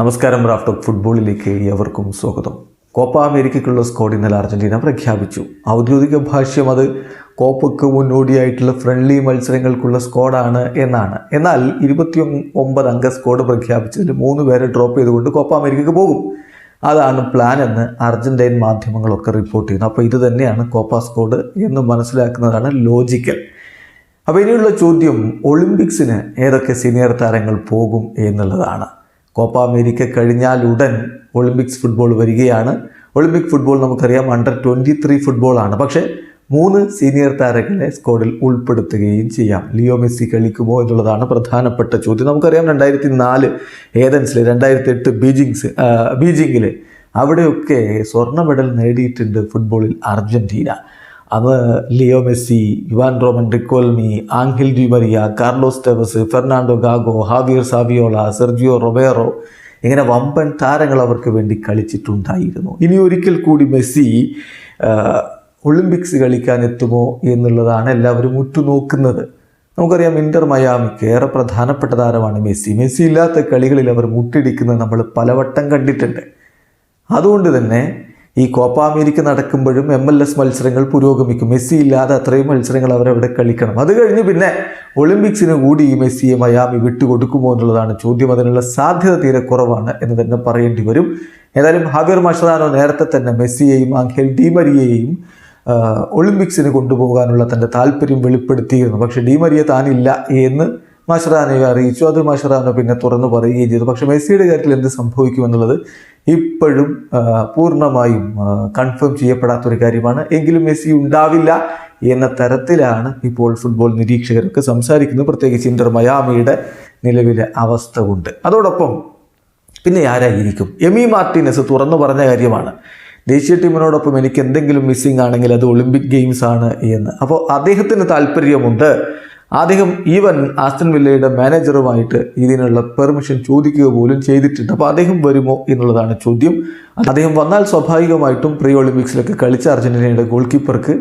നമസ്കാരം ഓഫ് ഫുട്ബോളിലേക്ക് എവർക്കും സ്വാഗതം. കോപ്പ അമേരിക്കയ്ക്കുള്ള സ്കോഡ് ഇന്നലെ അർജന്റീന പ്രഖ്യാപിച്ചു. ഔദ്യോഗിക ഭാഷ്യം അത് കോപ്പയ്ക്ക് മുന്നോടിയായിട്ടുള്ള ഫ്രണ്ട്ലി മത്സരങ്ങൾക്കുള്ള സ്കോഡാണ് എന്നാണ്. എന്നാൽ ഇരുപത്തി ഒമ്പത് അംഗ സ്കോഡ് പ്രഖ്യാപിച്ചതിൽ മൂന്ന് പേരെ ഡ്രോപ്പ് ചെയ്തുകൊണ്ട് കോപ്പ അമേരിക്കയ്ക്ക് പോകും. അതാണ് പ്ലാൻ എന്ന് അർജന്റൈൻ മാധ്യമങ്ങളൊക്കെ റിപ്പോർട്ട് ചെയ്യുന്നു. അപ്പോൾ ഇത് തന്നെയാണ് കോപ്പ സ്കോഡ് എന്ന് മനസ്സിലാക്കുന്നതാണ് ലോജിക്കൽ അപ്പോൾ ഇനിയുള്ള ചോദ്യം ഒളിമ്പിക്സിന് ഏതൊക്കെ സീനിയർ താരങ്ങൾ പോകും എന്നുള്ളതാണ്. കോപ്പ അമേരിക്ക കഴിഞ്ഞാൽ ഉടൻ ഒളിമ്പിക്സ് ഫുട്ബോൾ വരികയാണ്. ഒളിമ്പിക് ഫുട്ബോൾ നമുക്കറിയാം അണ്ടർ ട്വന്റി ത്രീ ഫുട്ബോളാണ് പക്ഷേ മൂന്ന് സീനിയർ താരങ്ങളെ സ്ക്വാഡിൽ ഉൾപ്പെടുത്തുകയും ചെയ്യാം. ലിയോ മെസ്സി കളിക്കുമോ എന്നുള്ളതാണ് പ്രധാനപ്പെട്ട ചോദ്യം. നമുക്കറിയാം രണ്ടായിരത്തി നാല് ഏതൻസിൽ രണ്ടായിരത്തി എട്ട് ബീജിങ്സ് ബീജിങ്ങിൽ അവിടെയൊക്കെ സ്വർണ മെഡൽ നേടിയിട്ടുണ്ട് ഫുട്ബോളിൽ അർജന്റീന അന്ന് Leo Messi Juan Roman Riquelme Angel Di Maria Carlos Tevez Fernando Gago Javier Saviola Sergio Romero ഇങ്ങനെ വമ്പൻ താരങ്ങൾ അവർക്ക് വേണ്ടി കളിച്ചിട്ടുണ്ടായിരുന്നു. ഇനി ഒരിക്കൽ കൂടി മെസ്സി ഒളിമ്പിക്സ് കളിക്കാൻ എത്തുമോ എന്നുള്ളതാണ് എല്ലാവരും ഉറ്റുനോക്കുന്നത്. നമുക്കറിയാം ഇന്റർ മയാമിക്ക് ഏറെ പ്രധാനപ്പെട്ട താരമാണ് മെസ്സി. മെസ്സി ഇല്ലാത്ത കളികളിൽ അവർ മുട്ടിടിക്കുന്നത് നമ്മൾ പലവട്ടം കണ്ടിട്ടുണ്ട്. അതുകൊണ്ട് തന്നെ ഈ കോപ്പ അമേരിക്ക നടക്കുമ്പോഴും എം എൽ എസ് മത്സരങ്ങൾ പുരോഗമിക്കും. മെസ്സി ഇല്ലാതെ അത്രയും മത്സരങ്ങൾ അവരവിടെ കളിക്കണം. അത് കഴിഞ്ഞ് പിന്നെ ഒളിമ്പിക്സിന് കൂടി ഈ മെസ്സിയെ മയാമി വിട്ടുകൊടുക്കുമോ എന്നുള്ളതാണ് ചോദ്യം. അതിനുള്ള സാധ്യത തീരെ കുറവാണ് എന്ന് തന്നെ പറയേണ്ടി വരും. ഏതായാലും ഹാബിർ മഷദാനോ നേരത്തെ തന്നെ മെസ്സിയെയും ആംഖേൽ ഡിമരിയെയും ഒളിമ്പിക്സിന് കൊണ്ടുപോകാനുള്ള തന്റെ താല്പര്യം വെളിപ്പെടുത്തിയിരുന്നു. പക്ഷേ ഡിമരിയെ താനില്ല എന്ന് മഷറാനയെ അറിയിച്ചു. അത് മഷറാനോ പിന്നെ തുറന്നു പറയുകയും ചെയ്തു. പക്ഷേ മെസ്സിയുടെ കാര്യത്തിൽ എന്ത് സംഭവിക്കുമെന്നുള്ളത് ഇപ്പോഴും പൂർണമായും കൺഫേം ചെയ്യപ്പെടാത്തൊരു കാര്യമാണ്. എങ്കിലും മെസ്സി ഉണ്ടാവില്ല എന്ന തരത്തിലാണ് ഇപ്പോൾ ഫുട്ബോൾ നിരീക്ഷകരൊക്കെ സംസാരിക്കുന്നത്. പ്രത്യേകിച്ച് ഇന്റർ മയാമിയുടെ നിലവിലെ അവസ്ഥ കൊണ്ട് അതോടൊപ്പം പിന്നെ ആരായിരിക്കും? എമി മാർട്ടിനസ് തുറന്നു പറഞ്ഞ കാര്യമാണ്. ദേശീയ ടീമിനോടൊപ്പം എനിക്ക് എന്തെങ്കിലും മിസ്സിംഗ് ആണെങ്കിൽ അത് ഒളിമ്പിക് ഗെയിംസ് ആണ് എന്ന്. അപ്പോൾ അദ്ദേഹത്തിന് താല്പര്യമുണ്ട്. അദ്ദേഹം ഈവൻ ആസ്റ്റൻ വില്ലയുടെ മാനേജറുമായിട്ട് ഇതിനുള്ള പെർമിഷൻ ചോദിക്കുക പോലും ചെയ്തിട്ടുണ്ട് അപ്പോൾ അദ്ദേഹം വരുമോ എന്നുള്ളതാണ് ചോദ്യം. അദ്ദേഹം വന്നാൽ സ്വാഭാവികമായിട്ടും പ്രീ ഒളിമ്പിക്സിലൊക്കെ കളിച്ച അർജന്റീനയുടെ ഗോൾ കീപ്പർക്ക്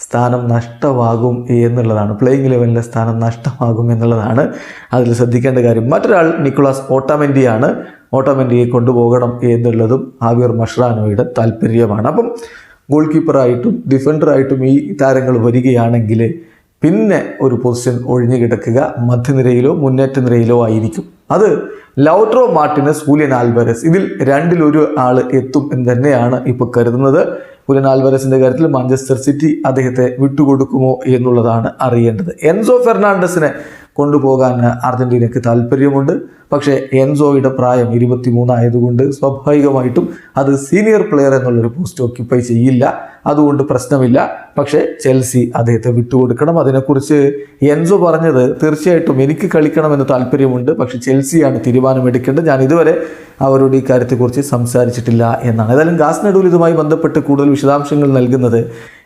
സ്ഥാനം നഷ്ടമാകും എന്നുള്ളതാണ്. പ്ലേയിങ് ലെവലിന്റെ സ്ഥാനം നഷ്ടമാകും എന്നുള്ളതാണ് അതിൽ ശ്രദ്ധിക്കേണ്ട കാര്യം. മറ്റൊരാൾ നിക്കോളാസ് ഓട്ടാമെന്റിയാണ് ഓട്ടോമെന്റിയെ കൊണ്ടുപോകണം എന്നുള്ളതും ആവിയർ മഷ്റാനോയുടെ താല്പര്യമാണ്. അപ്പം ഗോൾ കീപ്പറായിട്ടും ഡിഫൻഡറായിട്ടും ഈ താരങ്ങൾ വരികയാണെങ്കിൽ പിന്നെ ഒരു പൊസിഷൻ ഒഴിഞ്ഞു കിടക്കുക. മധ്യനിരയിലോ മുന്നേറ്റ നിരയിലോ ആയിരിക്കും. അത് ലൗട്രോ മാർട്ടിനസ് ഹുലിയൻ ആൽബറസ് ഇതിൽ രണ്ടിലൊരു ആൾ എത്തും എന്ന് തന്നെയാണ് ഇപ്പോൾ കരുതുന്നത്. ഹുലിയൻ ആൽവരസിന്റെ കാര്യത്തിൽ മാഞ്ചസ്റ്റർ സിറ്റി അദ്ദേഹത്തെ വിട്ടുകൊടുക്കുമോ എന്നുള്ളതാണ് അറിയേണ്ടത്. എൻസോ ഫെർണാണ്ടസിനെ കൊണ്ടുപോകാൻ അർജന്റീനയ്ക്ക് താല്പര്യമുണ്ട്. പക്ഷേ എൻസോയുടെ പ്രായം ഇരുപത്തി മൂന്നായതുകൊണ്ട് സ്വാഭാവികമായിട്ടും അത് സീനിയർ പ്ലെയർ എന്നുള്ളൊരു പോസ്റ്റ് ഓക്യുപ്പൈ ചെയ്യില്ല. അതുകൊണ്ട് പ്രശ്നമില്ല. പക്ഷേ ചെൽസി അദ്ദേഹത്തെ വിട്ടുകൊടുക്കണം. അതിനെക്കുറിച്ച് എൻസോ പറഞ്ഞത് തീർച്ചയായിട്ടും എനിക്ക് കളിക്കണമെന്ന് താല്പര്യമുണ്ട്. പക്ഷേ ചെൽസിയാണ് തീരുമാനമെടുക്കേണ്ടത്. ഞാൻ ഇതുവരെ അവരോട് ഈ കാര്യത്തെക്കുറിച്ച് സംസാരിച്ചിട്ടില്ല എന്നാണ്. ഏതായാലും ഗാസ് നടുവിൽ ഇതുമായി ബന്ധപ്പെട്ട് കൂടുതൽ വിശദാംശങ്ങൾ നൽകുന്നത്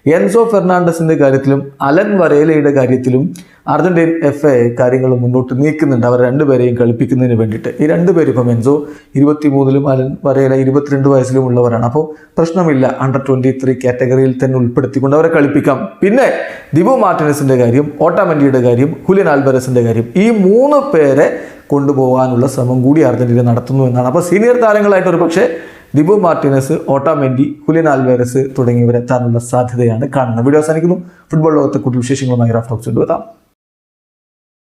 എൻസോ ഫെർണാണ്ടസിന്റെ കാര്യത്തിലും അലൻ വരേലയുടെ കാര്യത്തിലും അർജന്റീൻ എഫ് എ കാര്യങ്ങൾ മുന്നോട്ട് നീക്കുന്നുണ്ട്. അവർ രണ്ടുപേരെയും കളിപ്പിക്കുന്നതിന് വേണ്ടിയിട്ട്. ഈ രണ്ടുപേരും ഇപ്പം എൻസോ ഇരുപത്തിമൂന്നിലും അലൻ വരേല ഇരുപത്തിരണ്ട് വയസ്സിലും ഉള്ളവരാണ്. അപ്പോൾ പ്രശ്നമില്ല അണ്ടർ ട്വന്റി ത്രീ കാറ്റഗറിയിൽ തന്നെ ഉൾപ്പെടുത്തിക്കൊണ്ട് അവരെ കളിപ്പിക്കാം. പിന്നെ ദിബു മാർട്ടിനസിന്റെ കാര്യം ഓട്ടാമൻഡിയുടെ കാര്യം ഹുലിൻ ആൽബറസിന്റെ കാര്യം ഈ മൂന്ന് പേരെ കൊണ്ടുപോകാനുള്ള ശ്രമം കൂടി അർജന്റീന നടത്തുന്നു എന്നാണ്. അപ്പോൾ സീനിയർ താരങ്ങളായിട്ട് ഒരു പക്ഷേ Dibu Martinez Otamendi Julian Alvarez തുടങ്ങിയവരെത്താനുള്ള സാധ്യതയാണ് കാണുന്നത്. വീഡിയോ അവസാനിക്കുന്നു. ഫുട്ബോൾ ലോകത്തെ കൂടുതൽ വിശേഷങ്ങളുമായി റാഫ്റ്റോക്സ് കൊണ്ടുവരാം